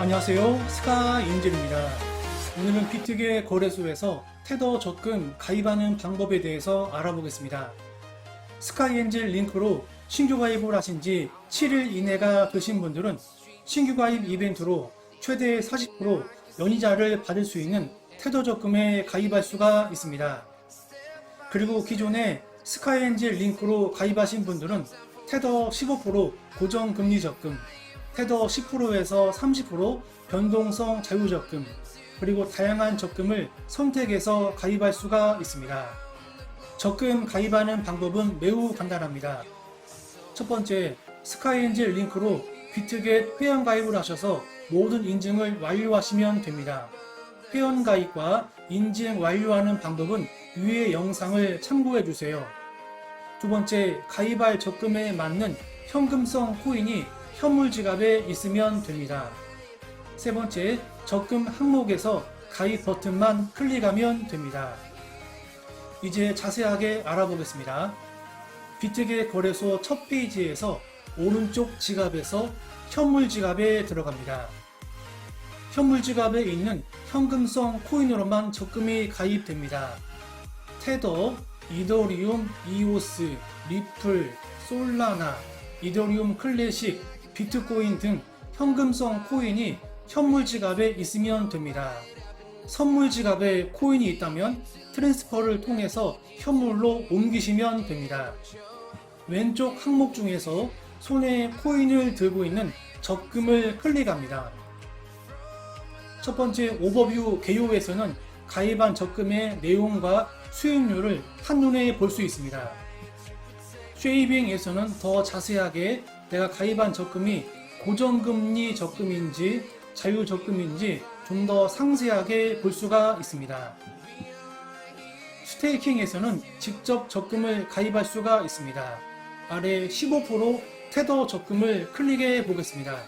안녕하세요. 스카인젤입니다. 오늘은 비트게 거래소에서 테더 적금 가입하는 방법에 대해서 알아보겠습니다. 스카이 엔젤 링크로 신규 가입을 하신 지 7일 이내가 되신 분들은 신규 가입 이벤트로 최대 40% 연이자를 받을 수 있는 테더 적금에 가입할 수가 있습니다. 그리고 기존에 스카이 엔젤 링크로 가입하신 분들은 테더 15% 고정금리 적금, 테더 10%에서 30% 변동성 자유적금, 그리고 다양한 적금을 선택해서 가입할 수가 있습니다. 적금 가입하는 방법은 매우 간단합니다. 첫 번째, 스카이엔젤 링크로 비트겟 회원 가입을 하셔서 모든 인증을 완료하시면 됩니다. 회원 가입과 인증 완료하는 방법은 위의 영상을 참고해 주세요. 두 번째, 가입할 적금에 맞는 현금성 코인이 현물 지갑에 있으면 됩니다. 세 번째, 적금 항목에서 가입 버튼만 클릭하면 됩니다. 이제 자세하게 알아보겠습니다. 비트게 거래소 첫 페이지에서 오른쪽 지갑에서 현물 지갑에 들어갑니다. 현물 지갑에 있는 현금성 코인으로만 적금이 가입됩니다. 테더, 이더리움, 이오스, 리플, 솔라나, 이더리움 클래식, 비트코인 등 현금성 코인이 현물 지갑에 있으면 됩니다. 선물 지갑에 코인이 있다면 트랜스퍼를 통해서 현물로 옮기시면 됩니다. 왼쪽 항목 중에서 손에 코인을 들고 있는 적금을 클릭합니다. 첫 번째 오버뷰 개요에서는 가입한 적금의 내용과 수익률을 한눈에 볼 수 있습니다. 쉐이빙에서는 더 자세하게 내가 가입한 적금이 고정금리 적금인지 자유적금인지 좀 더 상세하게 볼 수가 있습니다. 스테이킹에서는 직접 적금을 가입할 수가 있습니다. 아래 15% 테더 적금을 클릭해 보겠습니다.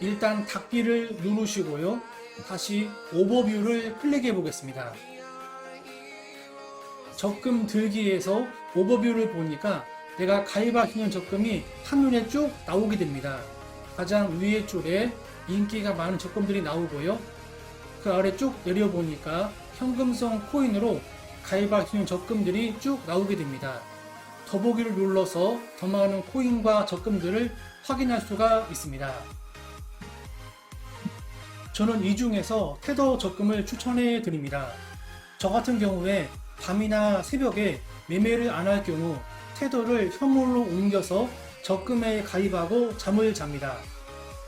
일단 닫기를 누르시고요. 다시 오버뷰를 클릭해 보겠습니다. 적금 들기에서 오버뷰를 보니까 내가 가입하시는 적금이 한눈에 쭉 나오게 됩니다. 가장 위에 줄에 인기가 많은 적금들이 나오고요. 그 아래 쭉 내려보니까 현금성 코인으로 가입하시는 적금들이 쭉 나오게 됩니다. 더보기를 눌러서 더 많은 코인과 적금들을 확인할 수가 있습니다. 저는 이 중에서 테더 적금을 추천해 드립니다. 저 같은 경우에 밤이나 새벽에 매매를 안 할 경우 테더를 현물로 옮겨서 적금에 가입하고 잠을 잡니다.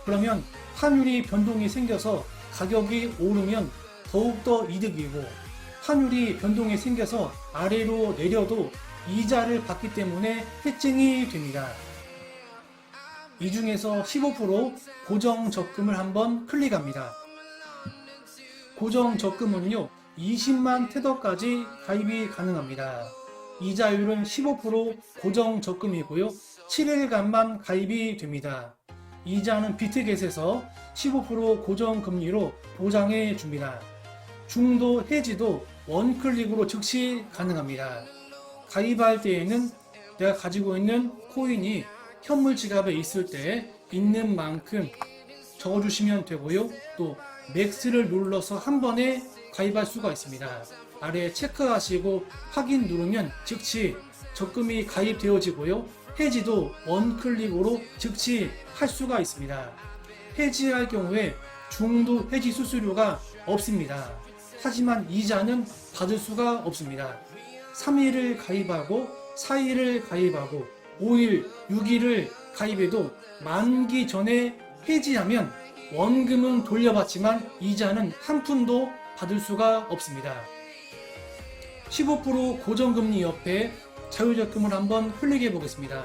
그러면 환율이 변동이 생겨서 가격이 오르면 더욱더 이득이고 환율이 변동이 생겨서 아래로 내려도 이자를 받기 때문에 해증이 됩니다. 이 중에서 15% 고정 적금을 한번 클릭합니다. 고정 적금은요, 20만 테더까지 가입이 가능합니다. 이자율은 15% 고정 적금이고요, 7일간만 가입이 됩니다. 이자는 비트겟에서 15% 고정 금리로 보장해 줍니다. 중도 해지도 원클릭으로 즉시 가능합니다. 가입할 때에는 내가 가지고 있는 코인이 현물 지갑에 있을 때 있는 만큼 적어주시면 되고요. 또 맥스를 눌러서 한 번에 가입할 수가 있습니다. 아래 체크하시고 확인 누르면 즉시 적금이 가입되어지고요. 해지도 원클릭으로 즉시 할 수가 있습니다. 해지할 경우에 중도 해지 수수료가 없습니다. 하지만 이자는 받을 수가 없습니다. 3일을 가입하고 4일을 가입하고 5일, 6일을 가입해도 만기 전에 해지하면 원금은 돌려받지만 이자는 한 푼도 받을 수가 없습니다. 15% 고정금리 옆에 자유적금을 한번 클릭해 보겠습니다.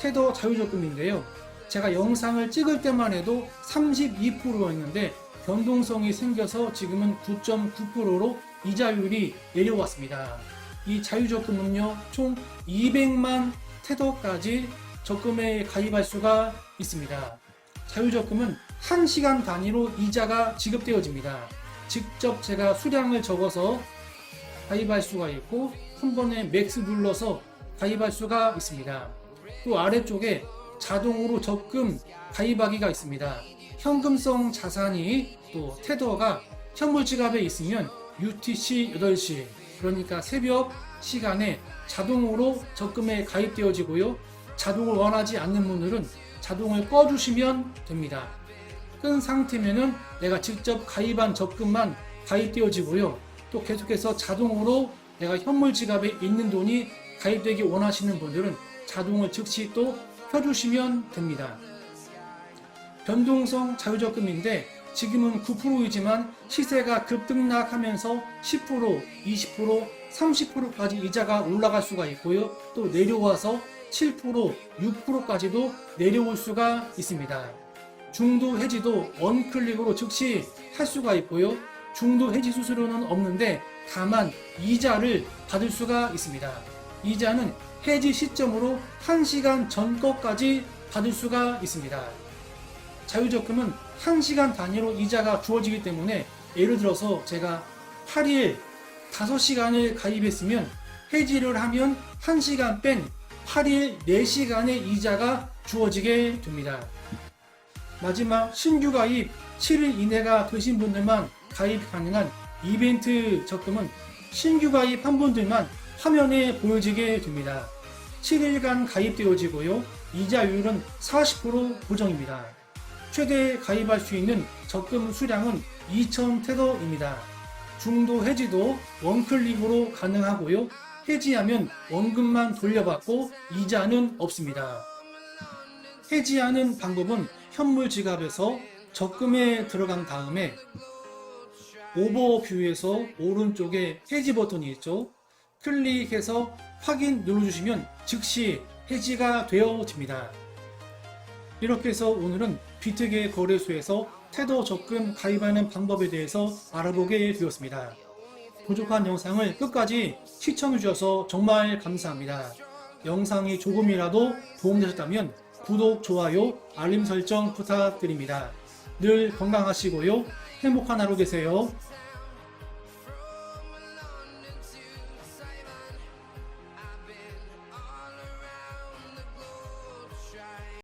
테더 자유적금인데요. 제가 영상을 찍을 때만 해도 32%였는데 변동성이 생겨서 지금은 9.9%로 이자율이 내려왔습니다. 이 자유적금은요, 총 200만 테더까지 적금에 가입할 수가 있습니다. 자유적금은 1시간 단위로 이자가 지급되어집니다. 직접 제가 수량을 적어서 가입할 수가 있고 한 번에 맥스 눌러서 가입할 수가 있습니다. 또 아래쪽에 자동으로 적금 가입하기가 있습니다. 현금성 자산이 또 테더가 현물 지갑에 있으면 UTC 8시 그러니까 새벽 시간에 자동으로 적금에 가입되어지고요. 자동을 원하지 않는 분들은 자동을 꺼주시면 됩니다. 끈 상태면은 내가 직접 가입한 적금만 가입되어지고요. 또 계속해서 자동으로 내가 현물 지갑에 있는 돈이 가입되기 원하시는 분들은 자동을 즉시 또 켜주시면 됩니다. 변동성 자유적금인데 지금은 9%이지만 시세가 급등락하면서 10%, 20%, 30%까지 이자가 올라갈 수가 있고요. 또 내려와서 7%, 6%까지도 내려올 수가 있습니다. 중도 해지도 원클릭으로 즉시 할 수가 있고요. 중도 해지 수수료는 없는데 다만 이자를 받을 수가 있습니다. 이자는 해지 시점으로 1시간 전 것까지 받을 수가 있습니다. 자유적금은 1시간 단위로 이자가 주어지기 때문에 예를 들어서 제가 8일 5시간을 가입했으면 해지를 하면 1시간 뺀 8일 4시간의 이자가 주어지게 됩니다. 마지막 신규 가입 7일 이내가 되신 분들만 가입 가능한 이벤트 적금은 신규 가입 한 분들만 화면에 보여지게 됩니다. 7일간 가입되어지고요. 이자율은 40% 고정입니다. 최대 가입할 수 있는 적금 수량은 2,000 테더입니다. 중도 해지도 원클릭으로 가능하고요. 해지하면 원금만 돌려받고 이자는 없습니다. 해지하는 방법은 현물 지갑에서 적금에 들어간 다음에 오버뷰에서 오른쪽에 해지 버튼이 있죠. 클릭해서 확인 눌러주시면 즉시 해지가 되어집니다. 이렇게 해서 오늘은 비트계 거래소에서 테더 적금 가입하는 방법에 대해서 알아보게 되었습니다. 부족한 영상을 끝까지 시청해 주셔서 정말 감사합니다. 영상이 조금이라도 도움되셨다면 구독, 좋아요, 알림 설정 부탁드립니다. 늘 건강하시고요. 행복한 하루 되세요.